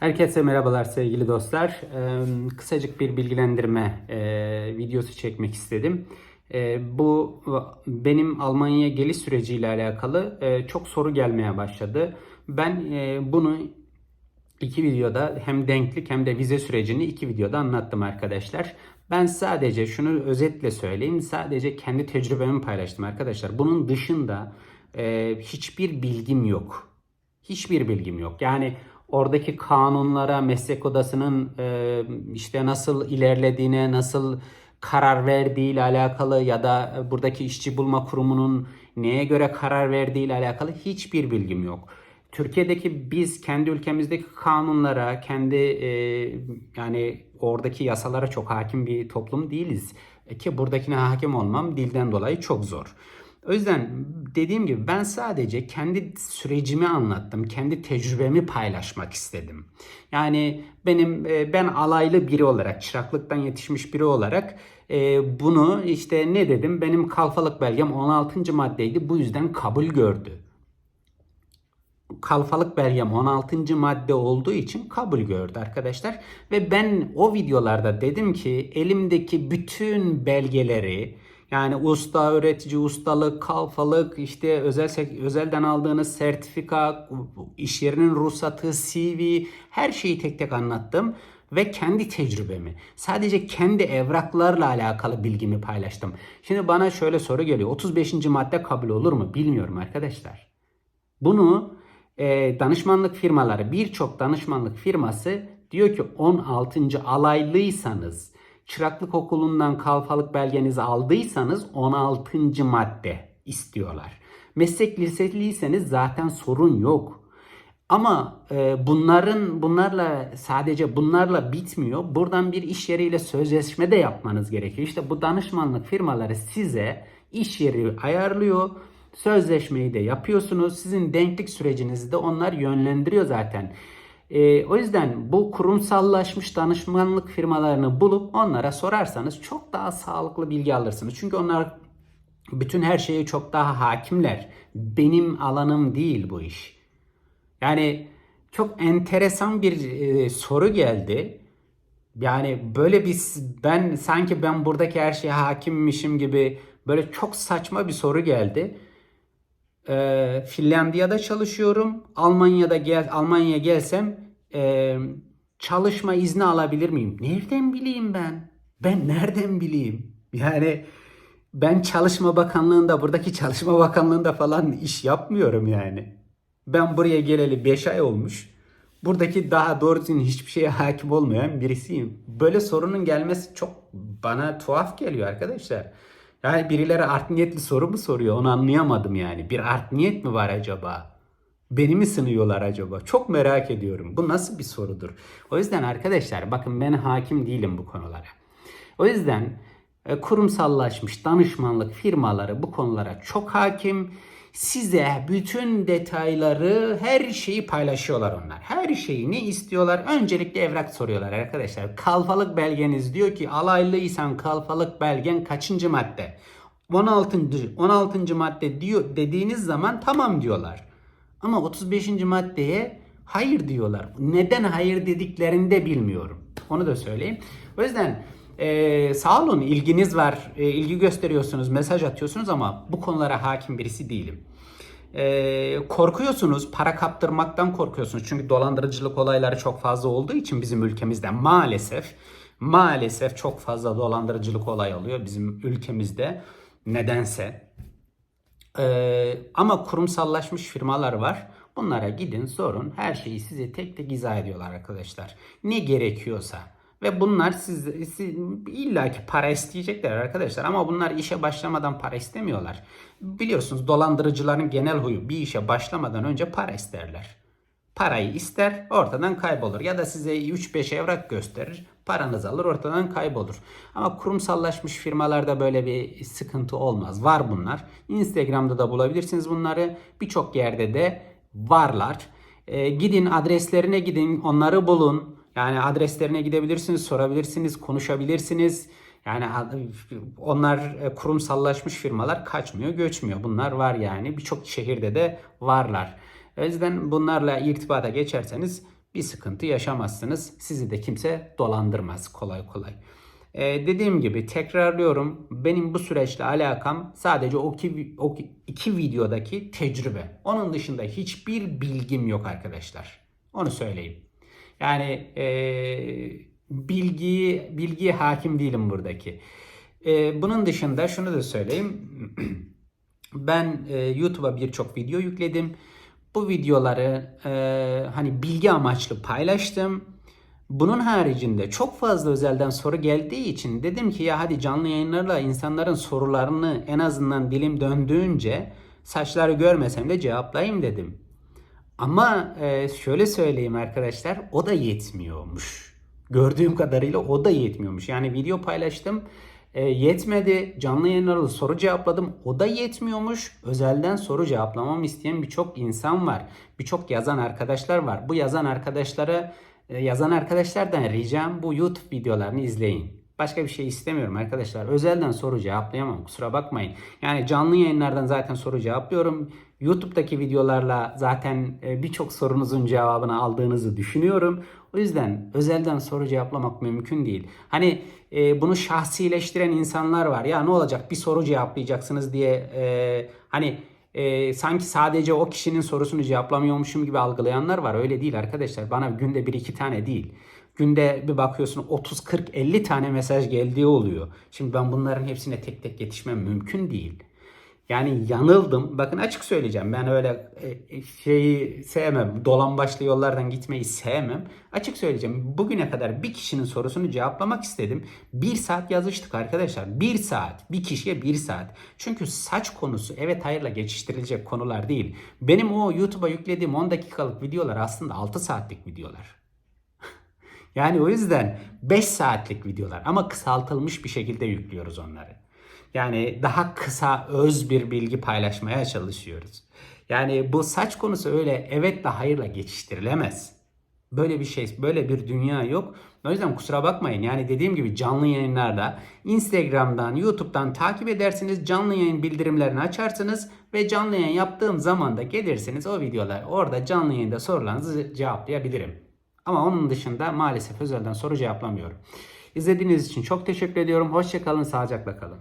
Herkese merhabalar sevgili dostlar. Ee, Kısacık bir bilgilendirme e, videosu çekmek istedim. E, Bu benim Almanya'ya geliş süreciyle alakalı e, çok soru gelmeye başladı. Ben e, bunu iki videoda hem denklik hem de vize sürecini iki videoda anlattım arkadaşlar. Ben sadece şunu özetle söyleyeyim. Sadece kendi tecrübemi paylaştım arkadaşlar. Bunun dışında e, hiçbir bilgim yok. Hiçbir bilgim yok. Yani oradaki kanunlara, meslek odasının e, işte nasıl ilerlediğine, nasıl karar verdiği ile alakalı ya da buradaki işçi bulma kurumunun neye göre karar verdiği ile alakalı hiçbir bilgim yok. Türkiye'deki biz kendi ülkemizdeki kanunlara, kendi e, yani oradaki yasalara çok hakim bir toplum değiliz. E, ki buradakine hakim olmam dilden dolayı çok zor. O yüzden dediğim gibi ben sadece kendi sürecimi anlattım. Kendi tecrübemi paylaşmak istedim. Yani benim e, ben alaylı biri olarak, çıraklıktan yetişmiş biri olarak e, bunu işte ne dedim? Benim kalfalık belgem 16. maddeydi. Bu yüzden kabul gördü kalfalık belgem 16. madde olduğu için kabul gördü arkadaşlar. Ve ben o videolarda dedim ki elimdeki bütün belgeleri yani usta, öğretici, ustalık, kalfalık, işte özel özelden aldığınız sertifika, iş yerinin ruhsatı, CV her şeyi tek tek anlattım ve kendi tecrübemi, sadece kendi evraklarla alakalı bilgimi paylaştım. Şimdi bana şöyle soru geliyor. 35. madde kabul olur mu? Bilmiyorum arkadaşlar. Bunu e, danışmanlık firmaları birçok danışmanlık firması diyor ki 16. alaylıysanız çıraklık okulundan kalfalık belgenizi aldıysanız 16. madde istiyorlar. Meslek liseliyseniz zaten sorun yok. Ama e, bunların bunlarla sadece bunlarla bitmiyor. Buradan bir iş yeriyle sözleşme de yapmanız gerekiyor. İşte bu danışmanlık firmaları size iş yeri ayarlıyor Sözleşmeyi de yapıyorsunuz. Sizin denklik sürecinizi de onlar yönlendiriyor zaten. E, o yüzden bu kurumsallaşmış danışmanlık firmalarını bulup onlara sorarsanız çok daha sağlıklı bilgi alırsınız. Çünkü onlar bütün her şeye çok daha hakimler. Benim alanım değil bu iş. Yani çok enteresan bir e, soru geldi. Yani böyle bir ben sanki ben buradaki her şeye hakimmişim gibi böyle çok saçma bir soru geldi e, Finlandiya'da çalışıyorum. Almanya'da gel Almanya'ya gelsem e, çalışma izni alabilir miyim? Nereden bileyim ben? Ben nereden bileyim? Yani ben Çalışma Bakanlığı'nda, buradaki Çalışma Bakanlığı'nda falan iş yapmıyorum yani. Ben buraya geleli 5 ay olmuş. Buradaki daha doğrusu hiçbir şeye hakim olmayan birisiyim. Böyle sorunun gelmesi çok bana tuhaf geliyor arkadaşlar. Yani birileri art niyetli soru mu soruyor onu anlayamadım yani. Bir art niyet mi var acaba? Beni mi sınıyorlar acaba? Çok merak ediyorum. Bu nasıl bir sorudur? O yüzden arkadaşlar bakın ben hakim değilim bu konulara. O yüzden e, kurumsallaşmış danışmanlık firmaları bu konulara çok hakim size bütün detayları, her şeyi paylaşıyorlar onlar. Her şeyi ne istiyorlar? Öncelikle evrak soruyorlar arkadaşlar. Kalfalık belgeniz diyor ki alaylıysan kalfalık belgen kaçıncı madde? 16. 16. madde diyor dediğiniz zaman tamam diyorlar. Ama 35. maddeye hayır diyorlar. Neden hayır dediklerini de bilmiyorum. Onu da söyleyeyim. O yüzden ee, sağ olun ilginiz var, e, ilgi gösteriyorsunuz, mesaj atıyorsunuz ama bu konulara hakim birisi değilim. Ee, korkuyorsunuz, para kaptırmaktan korkuyorsunuz. Çünkü dolandırıcılık olayları çok fazla olduğu için bizim ülkemizde maalesef maalesef çok fazla dolandırıcılık olay oluyor bizim ülkemizde nedense. Ee, ama kurumsallaşmış firmalar var. Bunlara gidin sorun. Her şeyi size tek tek izah ediyorlar arkadaşlar. Ne gerekiyorsa. Ve bunlar siz, siz illaki para isteyecekler arkadaşlar ama bunlar işe başlamadan para istemiyorlar. Biliyorsunuz dolandırıcıların genel huyu bir işe başlamadan önce para isterler. Parayı ister ortadan kaybolur ya da size 3-5 evrak gösterir paranızı alır ortadan kaybolur. Ama kurumsallaşmış firmalarda böyle bir sıkıntı olmaz. Var bunlar. Instagram'da da bulabilirsiniz bunları. Birçok yerde de varlar. E, gidin adreslerine gidin onları bulun. Yani adreslerine gidebilirsiniz, sorabilirsiniz, konuşabilirsiniz. Yani onlar e, kurumsallaşmış firmalar kaçmıyor, göçmüyor. Bunlar var yani. Birçok şehirde de varlar. O yüzden bunlarla irtibata geçerseniz bir sıkıntı yaşamazsınız. Sizi de kimse dolandırmaz kolay kolay. Ee, dediğim gibi tekrarlıyorum. Benim bu süreçle alakam sadece o iki, o iki videodaki tecrübe. Onun dışında hiçbir bilgim yok arkadaşlar. Onu söyleyeyim. Yani ee, bilgiyi bilgiye hakim değilim buradaki. Ee, bunun dışında şunu da söyleyeyim. ben e, YouTube'a birçok video yükledim. Bu videoları e, hani bilgi amaçlı paylaştım. Bunun haricinde çok fazla özelden soru geldiği için dedim ki ya hadi canlı yayınlarla insanların sorularını en azından dilim döndüğünce saçları görmesem de cevaplayayım dedim. Ama e, şöyle söyleyeyim arkadaşlar o da yetmiyormuş. Gördüğüm kadarıyla o da yetmiyormuş. Yani video paylaştım e, yetmedi. Canlı yayınlarda soru cevapladım. O da yetmiyormuş. Özelden soru cevaplamamı isteyen birçok insan var. Birçok yazan arkadaşlar var. Bu yazan arkadaşlara e, yazan arkadaşlardan ricam bu YouTube videolarını izleyin. Başka bir şey istemiyorum arkadaşlar. Özelden soru cevaplayamam kusura bakmayın. Yani canlı yayınlardan zaten soru cevaplıyorum. YouTube'daki videolarla zaten e, birçok sorunuzun cevabını aldığınızı düşünüyorum. O yüzden özelden soru cevaplamak mümkün değil. Hani e, bunu şahsileştiren insanlar var. Ya ne olacak bir soru cevaplayacaksınız diye e, hani e, sanki sadece o kişinin sorusunu cevaplamıyormuşum gibi algılayanlar var. Öyle değil arkadaşlar. Bana günde bir iki tane değil. Günde bir bakıyorsun 30, 40, 50 tane mesaj geldiği oluyor. Şimdi ben bunların hepsine tek tek yetişmem mümkün değil. Yani yanıldım. Bakın açık söyleyeceğim. Ben öyle e, şeyi sevmem. Dolan başlı yollardan gitmeyi sevmem. Açık söyleyeceğim. Bugüne kadar bir kişinin sorusunu cevaplamak istedim. Bir saat yazıştık arkadaşlar. Bir saat. Bir kişiye bir saat. Çünkü saç konusu evet hayırla geçiştirilecek konular değil. Benim o YouTube'a yüklediğim 10 dakikalık videolar aslında 6 saatlik videolar. Yani o yüzden 5 saatlik videolar ama kısaltılmış bir şekilde yüklüyoruz onları. Yani daha kısa öz bir bilgi paylaşmaya çalışıyoruz. Yani bu saç konusu öyle evetle hayırla geçiştirilemez. Böyle bir şey, böyle bir dünya yok. O yüzden kusura bakmayın. Yani dediğim gibi canlı yayınlarda Instagram'dan, YouTube'dan takip edersiniz. Canlı yayın bildirimlerini açarsınız ve canlı yayın yaptığım zaman da gelirsiniz o videolar orada canlı yayında sorularınızı cevaplayabilirim. Ama onun dışında maalesef özelden soru cevaplamıyorum. İzlediğiniz için çok teşekkür ediyorum. Hoşçakalın, sağlıcakla kalın.